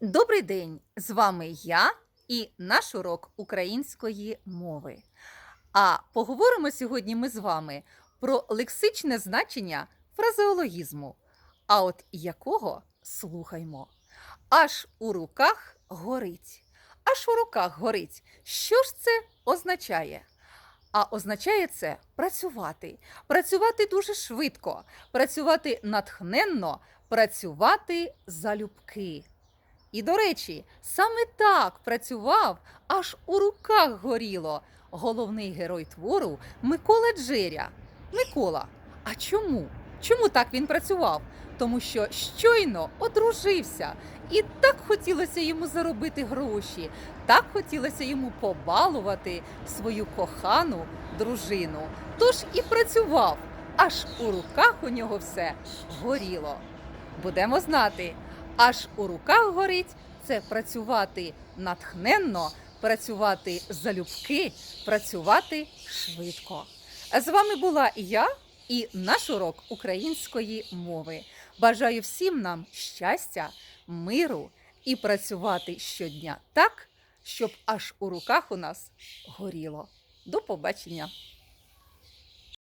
Добрий день! З вами я і наш урок української мови. А поговоримо сьогодні ми з вами про лексичне значення фразеологізму. А от якого слухаймо. Аж у руках горить. Аж у руках горить. Що ж це означає? А означає це працювати. Працювати дуже швидко, працювати натхненно, працювати залюбки. І, до речі, саме так працював, аж у руках горіло головний герой твору Микола Джеря. Микола. А чому? Чому так він працював? Тому що щойно одружився, і так хотілося йому заробити гроші, так хотілося йому побалувати свою кохану дружину. Тож і працював, аж у руках у нього все горіло. Будемо знати, аж у руках горить це працювати натхненно, працювати залюбки, працювати швидко. З вами була я і наш урок української мови. Бажаю всім нам щастя, миру і працювати щодня так, щоб аж у руках у нас горіло. До побачення!